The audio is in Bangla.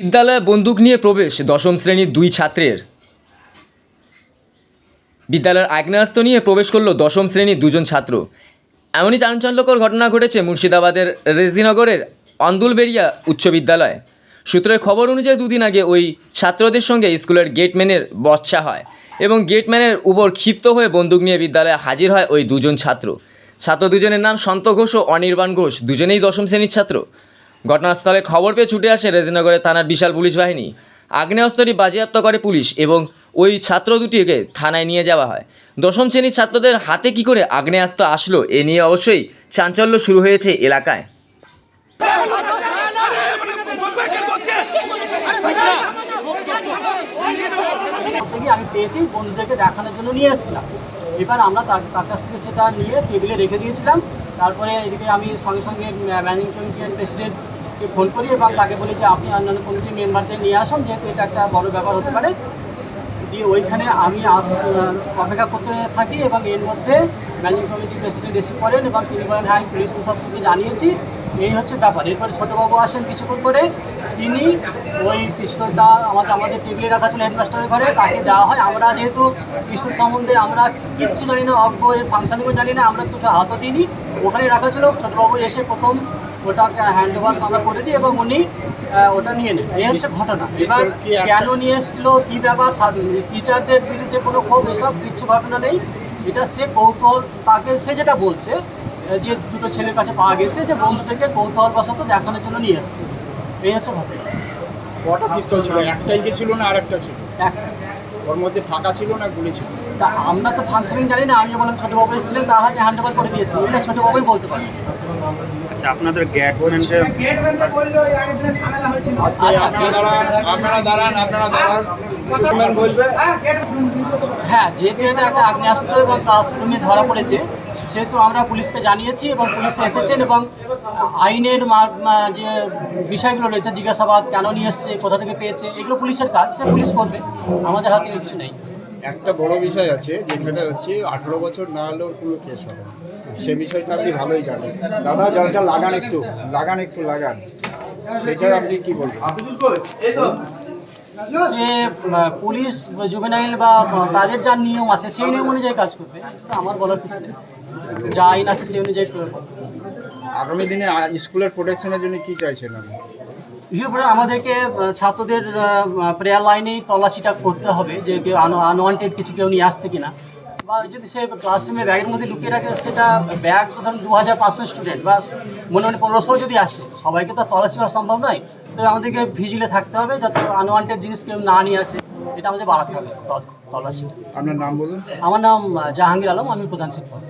বিদ্যালয়ে বন্দুক নিয়ে প্রবেশ, দশম শ্রেণির দুই ছাত্রের। বিদ্যালয়ের আগ্নেয়াস্ত্র নিয়ে প্রবেশ করল দশম শ্রেণির দুজন ছাত্র। এমনই চাঞ্চল্যকর ঘটনা ঘটেছে মুর্শিদাবাদের রেজিনগরের অন্দুলবেরিয়া উচ্চ বিদ্যালয়ে। সূত্রের খবর অনুযায়ী দুদিন আগে ওই ছাত্রদের সঙ্গে স্কুলের গেটম্যানের বচ্চা হয় এবং গেটম্যানের উপর ক্ষিপ্ত হয়ে বন্দুক নিয়ে বিদ্যালয়ে হাজির হয় ওই দুজন ছাত্র। ছাত্র দুজনের নাম সন্ত ঘোষ ও অনির্বাণ ঘোষ, দুজনেই দশম শ্রেণির ছাত্র। ঘটনাস্থলে খবর পেয়ে ছুটে আসে রেজিনগরের থানার বিশাল পুলিশ বাহিনী। আগ্নেয়াস্ত্রটি বাজেয়াপ্ত করে পুলিশ এবং ওই ছাত্র দুটিকে থানায় নিয়ে যাওয়া হয়। দশম শ্রেণির ছাত্রদের হাতে কি করে আগ্নেয়াস্ত্র আসলো, এ নিয়ে অবশ্যই চাঞ্চল্য শুরু হয়েছে এলাকায়। আমি পেয়েছি, বন্ধুদেরকে দেখানোর জন্য নিয়ে এসেছিলাম। এবার আমরা তার তার কাছ থেকে সেটা নিয়ে টেবিলে রেখে দিয়েছিলাম। তারপরে এদিকে আমি সঙ্গে সঙ্গে ম্যানেজিং কমিটির প্রেসিডেন্টকে ফোন করি এবং তাকে বলি যে আপনি অন্যান্য কমিটির মেম্বারদের নিয়ে আসুন, যেহেতু এটা একটা বড় ব্যাপার হতে পারে। দিয়ে ওইখানে আমি আস, অপেক্ষা করতে থাকি এবং এর মধ্যে ম্যানেজিং কমিটির প্রেসিডেন্ট এসে পড়েন এবং তিনি বলেন হ্যাঁ পুলিশ প্রশাসনকে জানিয়েছি। এই হচ্ছে ব্যাপার। এরপরে ছোটোবাবু আসেন কিছুক্ষণ করে তিনি ওই পিস্তলটা আমাদের আমাদের টেবিলে রাখা ছিল হেডমাস্টারের ঘরে, তাকে দেওয়া হয়। আমরা যেহেতু পিস্তল সম্বন্ধে আমরা কিচ্ছু জানি না অজ্ঞ এর ফাংশনগুলো জানি না, আমরা কিছু হাতও দিইনি। ওখানে রাখা ছিল। ছোটোবাবু এসে প্রথম ওটাকে হ্যান্ড ওভার আমরা করে দিই এবং উনি ওটা নিয়ে নেন এই হচ্ছে ঘটনা। এবার কেন নিয়ে এসেছিল কী ব্যাপার টিচারদের বিরুদ্ধে কোনো ক্ষোভ এসব কিছু ঘটনা নেই। এটা সে কৌতূহল তাকে সে যেটা বলছে যে দুটো ছেলের কাছে পাওয়া গেছে যে বন্ধুদেরকে কৌতূহল বশত দেখানোর জন্য নিয়ে এসছে। এই হচ্ছে ঘটনা। কটা পিস্তল ছিল? একটাই কি ছিল না আরেকটা ছিল? এক। ওর মধ্যে ফাঁকা ছিল না গুলি ছিল? তা আমরা তো ফাংশনিং জানি না আমি যখন ছোটো বাবু এসেছিলেন তার হাতে হ্যান্ড ওভার করে দিয়েছি। এটা ছোটো বাবুই বলতে পারে। আচ্ছা, আপনাদের আজকে আপনারা দাঁড়ান আপনারা দাঁড়ান আপনারা দাঁড়ান। বলবে। হ্যাঁ যেহেতু এটা একটা আগ্নেয়াস্ত্র এবং ক্লাসরুমে ধরা পড়েছে সেহেতু আমরা পুলিশকে জানিয়েছি এবং পুলিশ এসেছেন এবং আইনের যে বিষয়গুলো রয়েছে জিজ্ঞাসাবাদ কেন নিয়ে এসছে কোথা থেকে পেয়েছে এগুলো পুলিশের কাজ সে পুলিশ করবে। আমাদের হাতে কিছু নেই। একটা বড় বিষয় আছে যেখানে হচ্ছে আঠেরো বছর না হলেও কোনো কেস হবে সে বিষয়টা আপনি ভালোই জানেন। দাদা জলটা লাগান একটু লাগান একটু লাগান। সেটা আপনি কি বলবেন? পুলিশ জুবেনাইল বা তাদের যা নিয়ম আছে সেই নিয়ম অনুযায়ী কাজ করবে। আমার বলার কিছু নেই। যা আইন আছে সেই অনুযায়ী আগামী দিনে স্কুলের প্রোটেকশনের জন্য কি চাইছেন আপনি? বিশেষ করে আমাদেরকে ছাত্রদের প্রেয়ার লাইনেই তল্লাশিটা করতে হবে যে কেউ আনওয়ান্টেড কিছু কেউ নিয়ে আসছে কিনা। বা যদি সে ক্লাসরুমে ব্যাগের মধ্যে লুকিয়ে রাখে সেটা ব্যাগ ধরুন দু হাজার পাঁচশো স্টুডেন্ট বা মনে মনে পনেরোশো যদি আসে সবাইকে তো আর তল্লাশি করা সম্ভব নয়। তো আমাদেরকে ভিজিলে থাকতে হবে যাতে আনওয়ান্টেড জিনিস কেউ না নিয়ে আসে এটা আমাদের বাড়াতে হবে তল্লাশিটা। আপনার নাম বলুন। আমার নাম জাহাঙ্গীর আলম আমি প্রধান শিক্ষক।